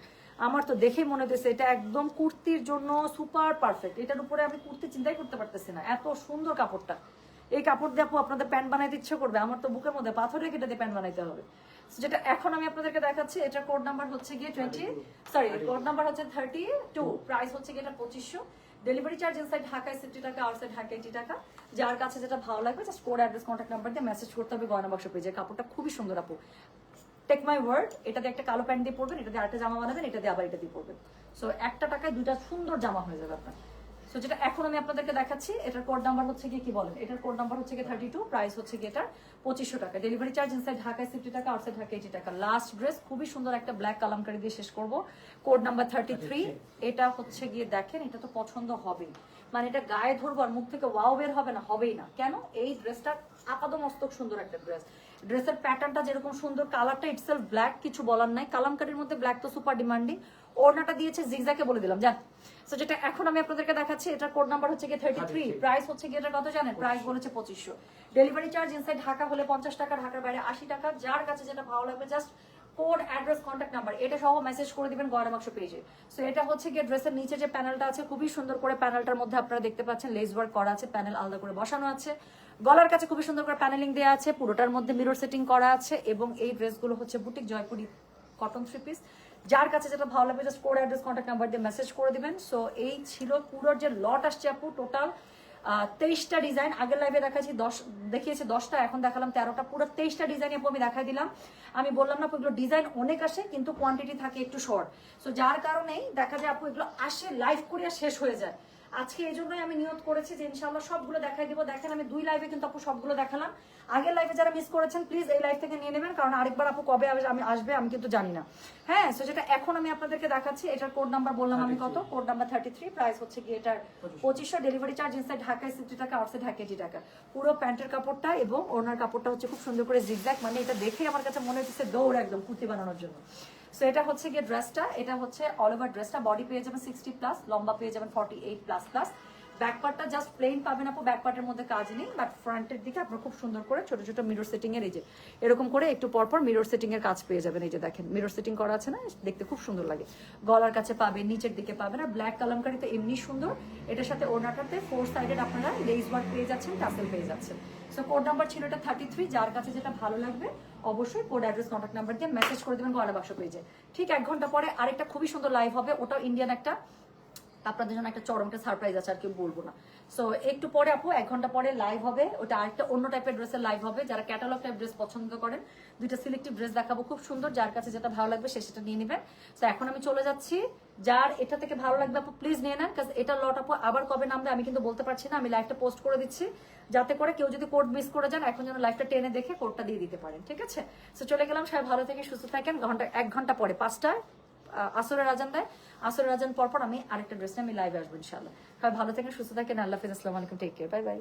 আমার তো দেখেই মনে হতেছে এটা একদম কুর্তির জন্য সুপার পারফেক্ট এটার উপরে আমি কুর্তি চিন্তাই করতে পারতেছি না, এত সুন্দর কাপড়টা। এই কাপড় দিয়ে আপু আপনাদের প্যান্ট বানাইতে ইচ্ছে করবে, আমার তো বুকের মধ্যে পাথর রেখে দিয়ে প্যান্ট বানাইতে হবে। যেটা এখন আমি আপনাদেরকে দেখাচ্ছি, এটা কোড নাম্বার হচ্ছে গিয়ে টোয়েন্টি সরি কোড নাম্বার হচ্ছে থার্টি টু প্রাইস হচ্ছে গিয়ে এটা পঁচিশশো। ডেলিভারি চার্জ ইনসাইড ঢাকায় সিফটি টাকা আউটসাইড ঢাকা এইটি টাকা। যার কাছে যেটা ভালো লাগবে just code address contact number দিয়ে মেসেজ করতে হবে গয়না বাক্স পেজে কাপড়টা খুবই সুন্দর আপু। টেক মাই ওয়ার্ড এটা দিয়ে একটা কালো প্যান্ট দিয়ে পরবেন, এটা দিয়ে আরেকটা জামা বানাবেন, এটা দিয়ে আবার এটা দিয়ে পরবেন। সো একটা টাকায় দুটা সুন্দর জামা হয়ে যাবে আপনার। সো যেটা এখন আমি আপনাদেরকে দেখাচ্ছি এটার কোড নাম্বার হচ্ছে গিয়ে কি বলেন? এটার কোড নাম্বার হচ্ছে গিয়ে থার্টি টু প্রাইস হচ্ছে গিয়ে এটার পঁচিশশো টাকা। ডেলিভারি চার্জ ইনসাইড ঢাকায় সিফটি টাকা আউটসাইড ঢাকা এইটি টাকা। লাস্ট ড্রেস খুবই সুন্দর একটা ব্ল্যাক কালামকারি দিয়ে শেষ করব। কোড নাম্বার থার্টি থ্রি এটা হচ্ছে গিয়ে দেখেন এটা তো পছন্দ হবেই। মানে এটা গায়ে ধরবো আর মুখ থেকে ওয়াও বের হবে না হবেই না। কেন? এই ড্রেসটা আপাদমস্তক সুন্দর একটা ড্রেস ড্রেসের প্যাটার্নটা যেরকম সুন্দর কালারটা ইটসেলফ ব্ল্যাক কিছু বলার নাই। কালামকারির মধ্যে ব্ল্যাক তো সুপার ডিমান্ডিং ওড়নাটা দিয়েছে জিগজাকে বলে দিলাম জান সো যেটা এখন আমি আপনাদেরকে দেখাচ্ছি এটা কোড নাম্বার হচ্ছে গিয়ে থার্টি থ্রি প্রাইস হচ্ছে গিয়ে এটা কত জানেন? প্রাইস বলেছে পঁচিশশো। ডেলিভারি চার্জ ইনসাইড ঢাকা হলে পঞ্চাশ টাকা ঢাকার বাইরে আশি টাকা। যার কাছে যেটা ভালো লাগবে just code address contact number এটা সহ মেসেজ করে দিবেন গয়না বাক্স পেজে সো এটা হচ্ছে গিয়ে ড্রেসের নিচে যে প্যানেলটা আছে খুবই সুন্দর করে প্যানেলটার মধ্যে আপনারা দেখতে পাচ্ছেন লেস ওয়ার্ক করা আছে প্যানেল আলাদা করে বসানো আছে। গলার কাছে খুবই সুন্দর করে প্যানেলিং দেওয়া আছে, পুরোটার মধ্যে মিরর সেটিং করা আছে, এবং এই ড্রেসগুলো হচ্ছে boutique Jaipuri cotton three piece যার কাছে যেটা ভালো লাগবে just code address contact number দিয়ে মেসেজ করে দিবেন। সো এই ছিল পুরোর যে লট আসছে আপু টোটাল তেইশটা ডিজাইন আগের লাইভে দেখাচ্ছি দশ, দেখিয়েছি দশটা, এখন দেখালাম তেরোটা। পুরো তেইশটা ডিজাইন আপু আমি দেখাই দিলাম। আমি বললাম না এগুলো ডিজাইন অনেক আসে, কিন্তু কোয়ান্টিটি থাকে একটু শর্ট সো যার কারণেই দেখা যায় আপু, এগুলো আসে লাইভ করিয়া শেষ হয়ে যায়। আজকে এই জন্যই আমি নিয়ত করেছি যে ইনশাল্লাহ সবগুলো দেখাই দিব। দেখেন আমি দুই লাইভে কিন্তু আপু সবগুলো দেখালাম। আগের লাইভে যারা মিস করেছেন প্লিজ এই লাইভ থেকে নিয়ে নেবেন কারণ আরেকবার আপু কবে আমি আসবে আমি কিন্তু জানি না। হ্যাঁ সো যেটা এখন আমি আপনাদেরকে দেখাচ্ছি এটার কোড নাম্বার বললাম আমি কত? Code number thirty three price হচ্ছে কি এটার পঁচিশশো ডেলিভারি চার্জ ইনসাইড ঢাকায় সিক্সটি টাকা আউটসাইড ঢাকা টাকা পুরো প্যান্টের কাপড়টা এবং ওনার কাপড়টা হচ্ছে খুব সুন্দর করে জিগজ্যাক মানে এটা দেখে আমার কাছে মনে হচ্ছে দৌড় একদম কুর্তি বানানোর জন্য। সো এটা হচ্ছে গিয়ে ড্রেসটা এটা হচ্ছে অল ওভার ড্রেসটা বডি পেয়ে যাবেন সিক্সটি প্লাস লম্বা পেয়ে যাবেন forty eight plus plus back পার্টটা জাস্ট প্লেন পাবেন আপু ব্যাক পার্টের মধ্যে কাজ নেই বাট ফ্রন্টের দিকে আপনার খুব সুন্দর করে ছোট ছোট মিরর সেটিং এর এই যে, এরকম করে একটু পরপর মিরর সেটিং এর কাজ পেয়ে যাবেন। এই যে দেখেন মিরর সেটিং করা আছে না, দেখতে খুব সুন্দর লাগে। গলার কাছে পাবেন, নিচের দিকে পাবেন, আর ব্ল্যাক কালামকারি তো এমনি সুন্দর। এটার সাথে ওনাটাতে ফোর সাইডেড আপনারা লেস ওয়ার্ক পেয়ে যাচ্ছেন টাসেল পেয়ে যাচ্ছেন। সো কোড নাম্বার ছিল এটা থার্টি থ্রি যার কাছে যেটা ভালো লাগবে অবশ্যই কোড অ্যাড্রেস কন্ট্যাক্ট নাম্বার দিয়ে মেসেজ করে দেবেন গলা বাক্স পেজে ঠিক এক ঘণ্টা পরে আরেকটা খুবই সুন্দর লাইভ হবে, ওটাও ইন্ডিয়ান একটা আপনাদের জন্য একটা চরমটা সারপ্রাইজ আছে, আর কেউ বলব না। সো একটু পরে আপু, এক ঘণ্টা পরে লাইভ হবে। ওটা আরেকটা অন্য টাইপের ড্রেসের লাইভ হবে। যারা ক্যাটালগ টাইপ ড্রেস পছন্দ করেন, দুইটা সিলেক্টিভ ড্রেস দেখাবো। খুব সুন্দর, যার কাছে যেটা ভালো লাগবে সে সেটা নিয়ে নেবেন। তো এখন আমি চলে যাচ্ছি। যার এটা থেকে ভালো লাগবে আপু প্লিজ নিয়ে নেন কাজ এটা লট আপু, আবার কবে নামবে আমি কিন্তু বলতে পারছি না। আমি লাইভটা পোস্ট করে দিচ্ছি। যাতে করে কেউ যদি কোড মিস করে যান, এখন যেন লাইভটা টেনে দেখে কোডটা দিয়ে দিতে পারেন, ঠিক আছে? সো চলে গেলাম। সবাই ভালো থেকে সুস্থ থাকেন। ঘণ্টা, এক ঘণ্টা পরে, পাঁচটায়। আসরের আজান দেয়। আসরের আজান পরপর পর আমি আরেকটা ড্রেস আমি লাইভে আসব ইনশাল্লাহ ভালো থাকেন, সুস্থ থাকেন, আল্লাহ হাফিজ আলাইকুম টেক কেয়ার বাই বাই